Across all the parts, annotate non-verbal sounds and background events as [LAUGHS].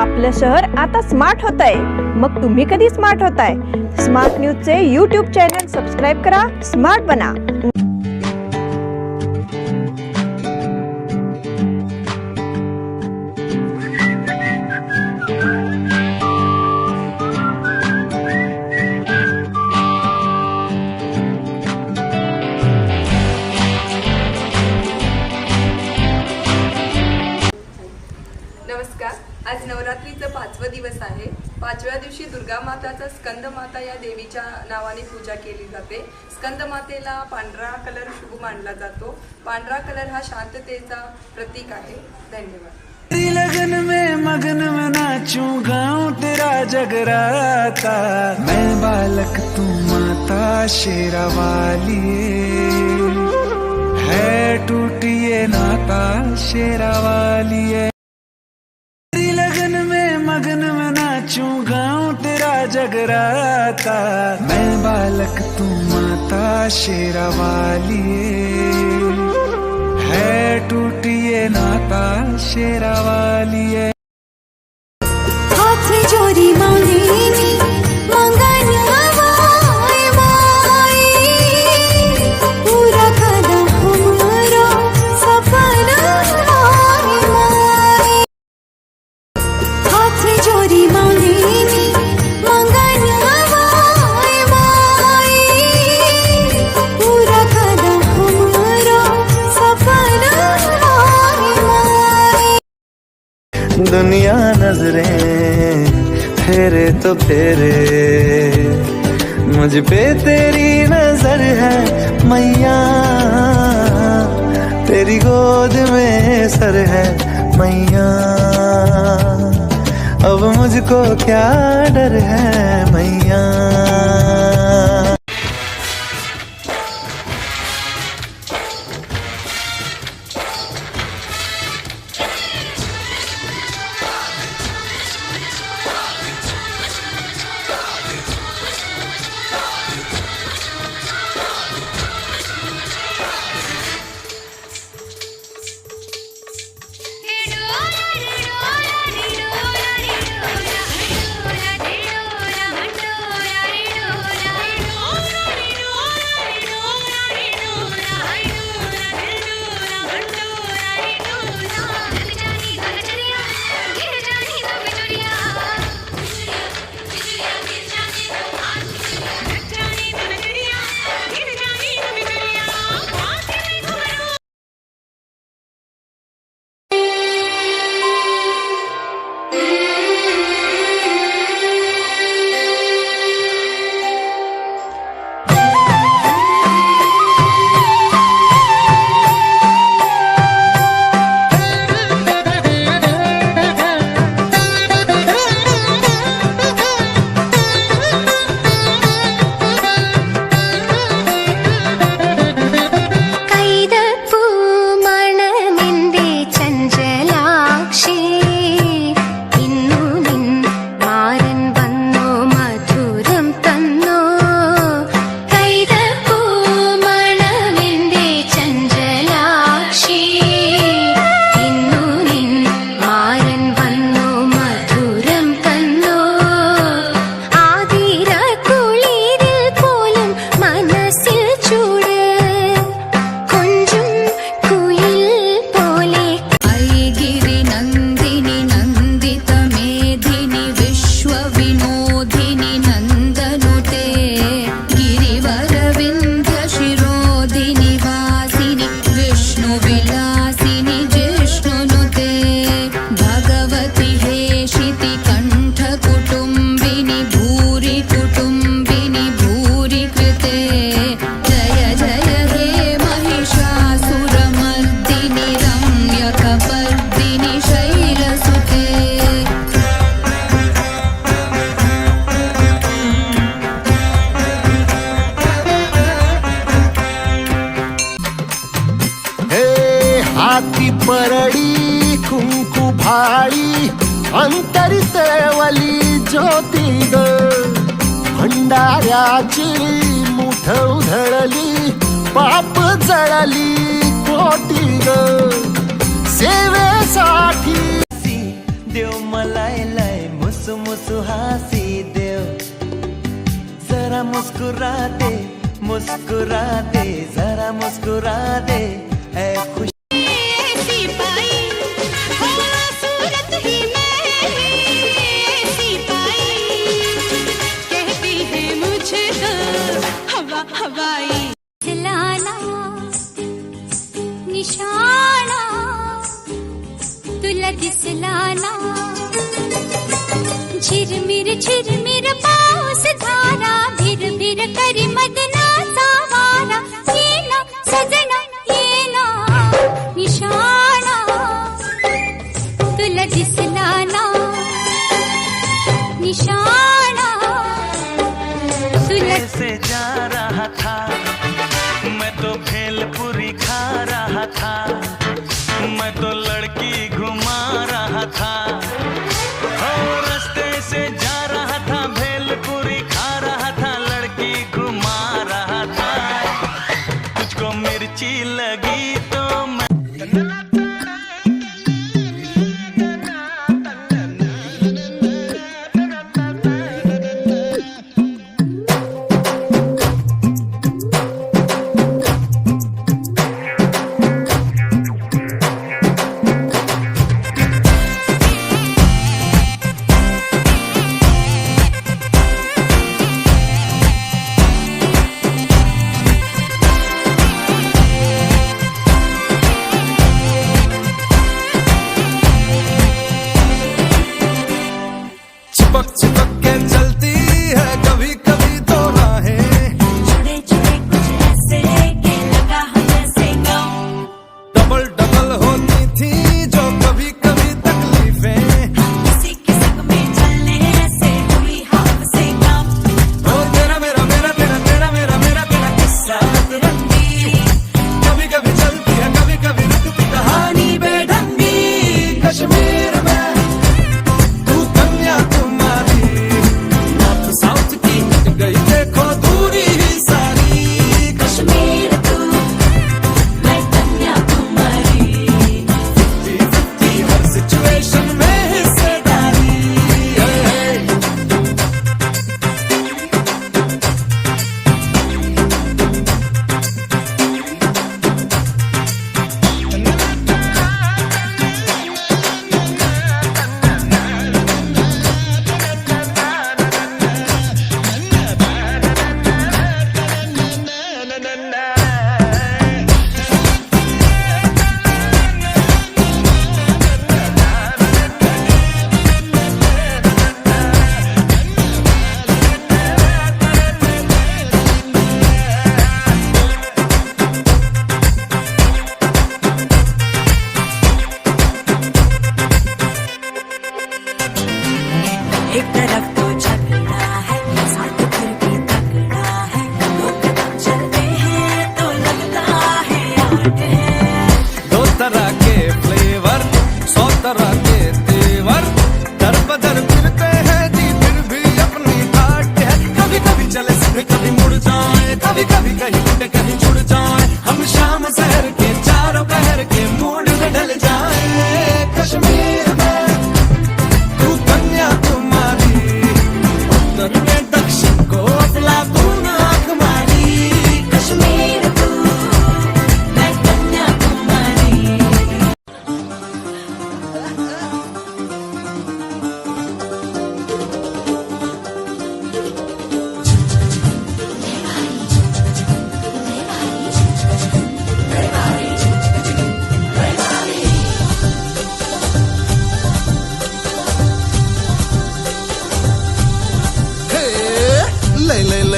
आपलं शहर आता स्मार्ट होत आहे मग तुम्ही कधी स्मार्ट होताय? स्मार्ट न्यूजचे यूट्यूब चॅनल सबस्क्राईब करा स्मार्ट बना. स्कंदमाता या देवीच्या नावाने पूजा केली जाते. स्कंदमातेला पांढरा कलर शुभ मानला जातो. पांढरा कलर हा शांततेचा प्रतीक आहे. धन्यवाद. लगन में मगन में नाचू गाऊं तेरा जगराता मैं बालक तू माता शेरा वाली। है टूटिए नाता शेरा वाली है। तेरा मैं बालक तू माता शेरा वाली है टूटी नाता शेरा वाली फेरे तो देव मलाई लाई मुसु मुसु हासी देव। जरा मुस्कुरा दे मुस्कुरा दे जरा मुस्कुरा दे है खुश किस लाना झिरमिर झिरमिर पास धारा भिर भिर करि मदना सावारा। येना सजना येना निशाना। तुला तु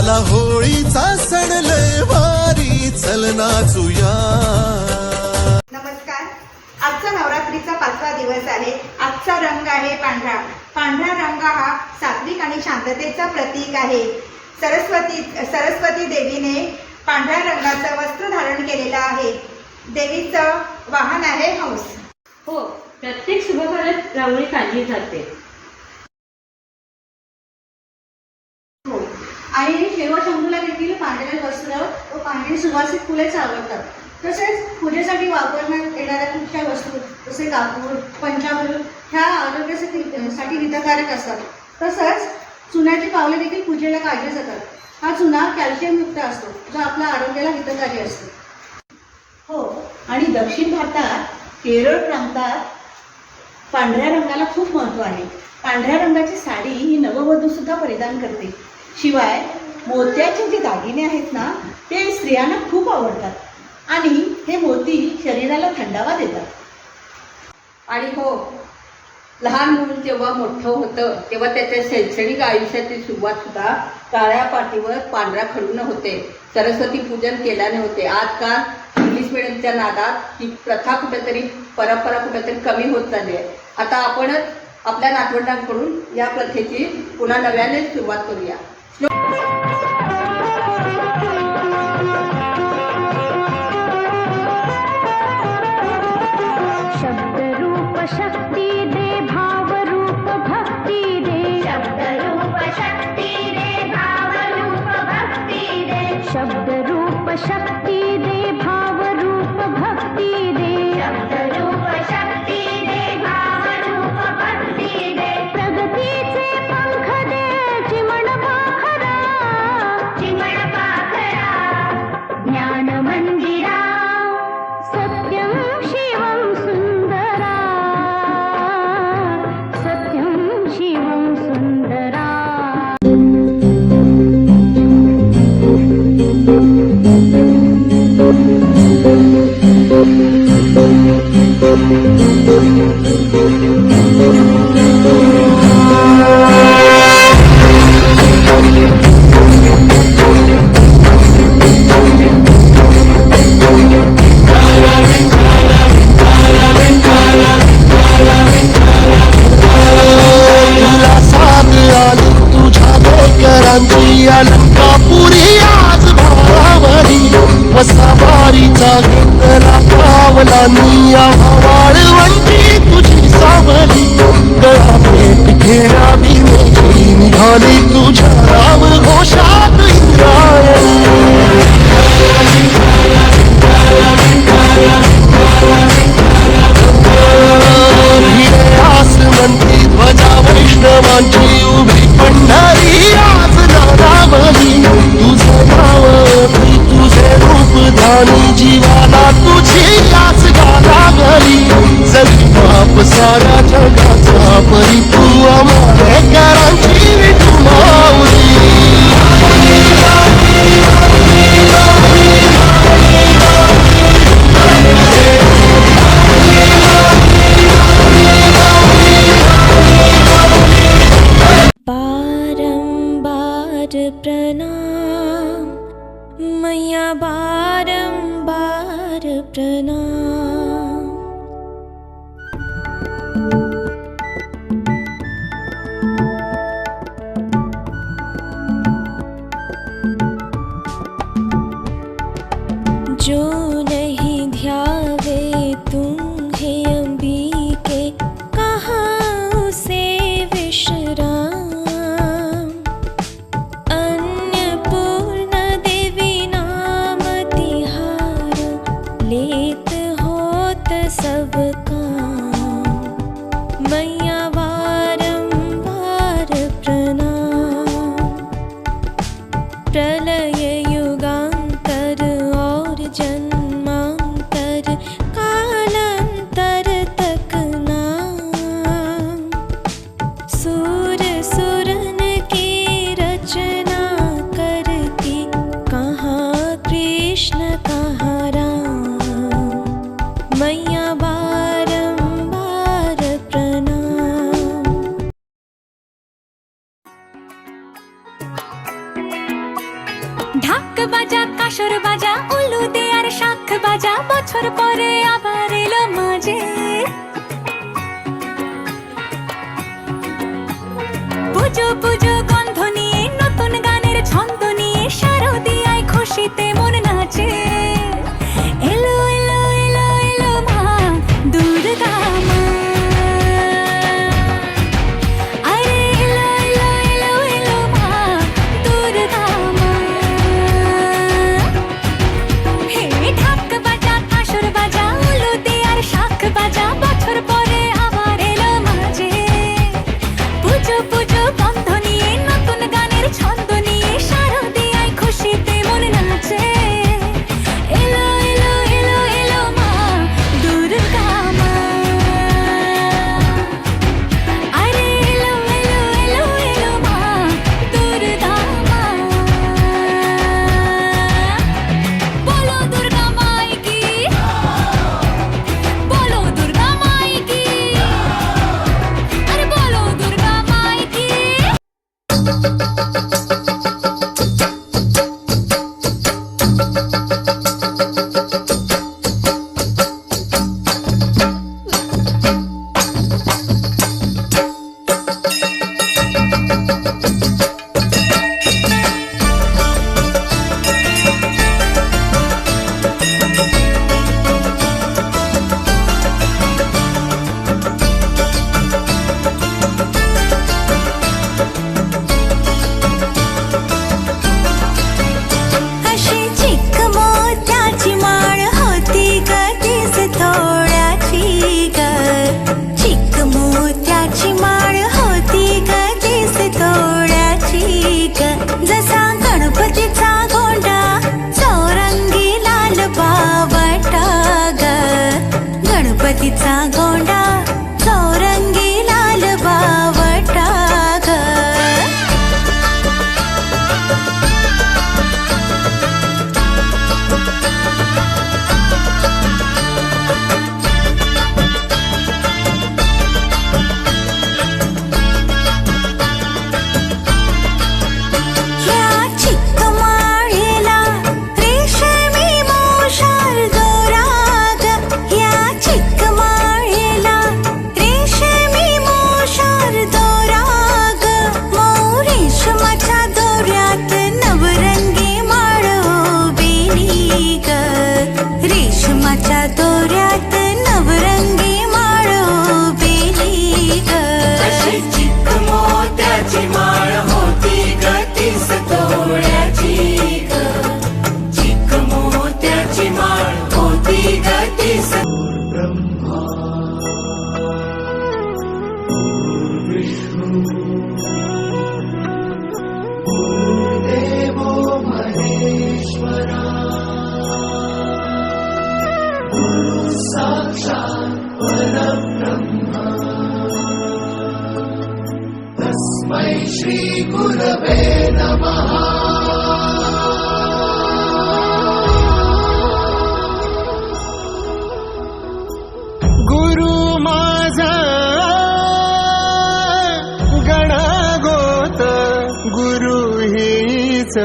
आला होळीचा सण लय भारी चल नाचूया नमस्कार. आजचा नवरात्रीचा पाचवा दिवस आहे. आजचा रंग आहे पांढरा. पांढरा रंग हा सात्विक आणि शांततेचा प्रतीक आहे. सरस्वती सरस्वती देवीने पांढऱ्या रंगाचं वस्त्र धारण केलेलं आहे. देवीचं वाहन आहे हंस. हो प्रत्येक शुभकार्यात रांगोळी काढली जाते. हो. आणि आणि शंभूला देखील पांढरे वस्त्र व पांढरी सुवासिक फुलेच आवडतात तसेच पूजेसाठी वापरण्यात येणाऱ्या कुठच्या वस्तू जसे कापूर पंचामृत ह्या आरोग्यासाठी साठी हितकारक असतात. तसंच चुन्याची पावले देखील पूजेला काढली जातात. हा चुना कॅल्शियमयुक्त असतो जो आपल्या आरोग्याला हितकारी असतो. हो आणि दक्षिण भारतात केरळ प्रांतात पांढऱ्या रंगाला खूप महत्त्व आहे. पांढऱ्या रंगाची साडी ही नववधू सुद्धा परिधान करते. शिवाय मोत्याचे जे दागिने आहेत ना ते स्त्रियांना खूप आवडतात. आणि हे मोती शरीराला थंडावा देतात. आणि हो लहान मूल जेव्हा मोठं होतं तेव्हा त्याच्या शैक्षणिक आयुष्याची सुरुवात सुद्धा काळ्या पाठीवर पांढऱ्या खडून होते. सरस्वती पूजन केल्याने होते. आजकाल इंग्लिश मिडियमच्या नादात ही प्रथा कुठेतरी परंपरा कुठेतरी कमी होत चालली आहे. आता आपणच आपल्या नातवंडांकडून या प्रथेची पुन्हा नव्याने सुरुवात करूया. शब्द रूप शक्ती मया बारं बार प्रणाम। পুজো পুজো গন্ধ নিয়ে নতুন গানের ছন্দ নিয়ে শারদিয়ায় খুশিতে মন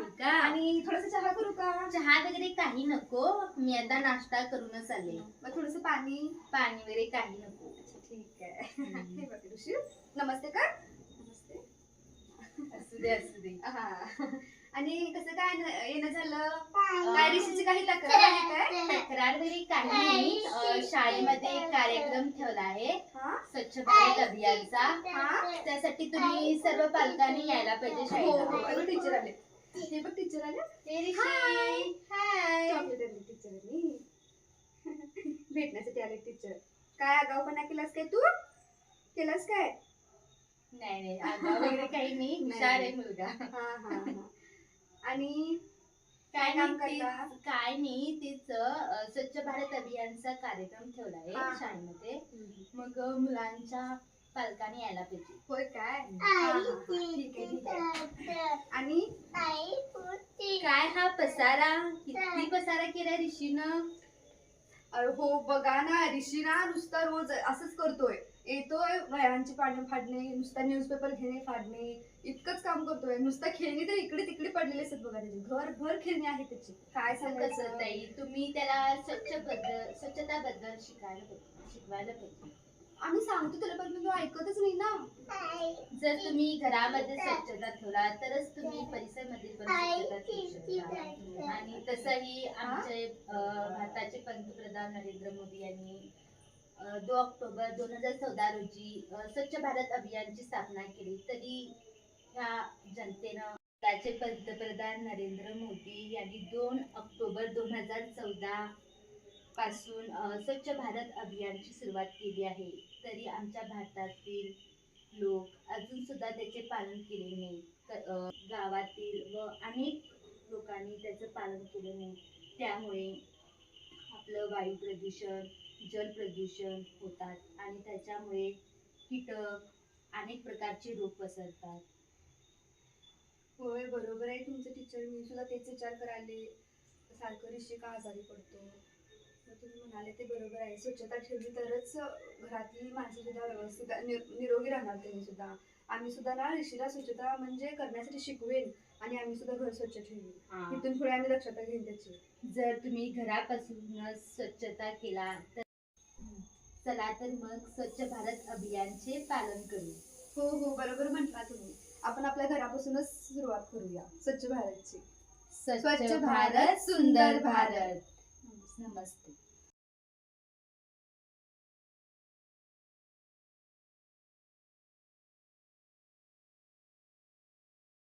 का? आणि थोडस चहा करू का? चहा वगैरे काही नको. मी आता नाश्ता करूनच आले. मग थोडस पाणी? पाणी वगैरे काही नको. ठीक आहे. हे ऋषी. नमस्ते कर नमस्ते. असू दे असू दे. हा. आणि कसं काय न- येणं झालं? काय? ऋषीची काही तक्रार आहे काय? तक्रार. वगैरे काही नाही. शाळेमध्ये एक कार्यक्रम ठेवला आहे. हा? स्वच्छ भारत अभियानचा. हा? त्यासाठी तुम्ही सर्व पालकांनी यायला पाहिजे हो हो शाळेला. टीचर आले हे बघ टीचर आले. हाय चॉकलेट आले टीचरांनी भेटण्यासाठी आले टीचर काय आगाऊपणा केलास काय तू? केलास काय? नाही नाही. आगाऊ वगैरे काही नाही. [LAUGHS] हुशार आहे मुलगा. हा हा हा. आणि काय काम नाही करता? काय नाही. तीच स्वच्छ भारत अभियानचा कार्यक्रम ठेवला हा, आहे हा. शाळेमध्ये. मग मुलांच्या पालकांनी यायला पाहिजे. होय काय? हा, हा, हा. ठीक आहे ठीक आहे. आणि? काय हा पसारा? किती पसारा केलाय ऋषीनं? अरे हो बघा ना ऋषी ना नुसता रोज असंच करतोय. येतोय वयांची पानं फाडणे नुसता न्यूजपेपर घेणे फाडणे इतकंच काम करतोय. नुसता खेळणी तर इकडे तिकडे पडलेले असतात बघा त्याचे. घरभर खेळणी आहे त्याची. काय कसं सांगायचं? ताई? तुम्ही त्याला स्वच्छबद्दल स्वच्छताबद्दल शिकायला पाहिजे शिकवायला पाहिजे. आम्ही सांगतो त्याला पण तो ऐकतच नाही ना. जर तुम्ही घरामध्ये स्वच्छता ठेवला तरच तुम्ही परिसरमध्ये पण स्वच्छता ठेवू शकता आणि तसंही आमचे भारताचे पंतप्रधान नरेंद्र मोदी यांनी दो ऑक्टोबर दोन हजार चौदा रोजी स्वच्छ भारत अभियानची स्थापना केली. तरी ह्या जनतेनं त्याचे पंतप्रधान नरेंद्र मोदी यांनी दोन ऑक्टोबर दोन हजार चौदा पासून स्वच्छ भारत अभियानची सुरुवात केली आहे. तरी आमच्या भारतातील लोक अजून सुद्धा त्याचे पालन केले नाही. गावातील व अनेक लोकांनी त्याचं पालन केलं नाही. त्यामुळे आपलं वायू प्रदूषण जल प्रदूषण होतात आणि त्याच्यामुळे कीटक अनेक प्रकारचे रोग पसरतात. होय बरोबर आहे तुमचं टीचर मी सुद्धा तेच विचार करायले. सारखं ऋषी आजारी पडतो. तुम्ही म्हणाले ते बरोबर आहे. स्वच्छता ठेवली तरच घरातली माणसं सुद्धा व्यवस्थित नि- निरोगी राहणार त्यांनी सुद्धा. आम्ही सुद्धा ना ऋषीला स्वच्छता म्हणजे करण्यासाठी शिकवेन आणि आम्ही सुद्धा घर स्वच्छ ठेवू इथून पुढे आम्ही दक्षता घेईन त्याची. जर तुम्ही घरापासूनच स्वच्छता केला तर चला तर मग स्वच्छ भारत अभियानचे पालन करू. हो हो बरोबर म्हटला तुम्ही. आपण आपल्या घरापासूनच सुरुवात करूया. स्वच्छ भारतची. स्वच्छ भारत सुंदर भारत. नमस्ते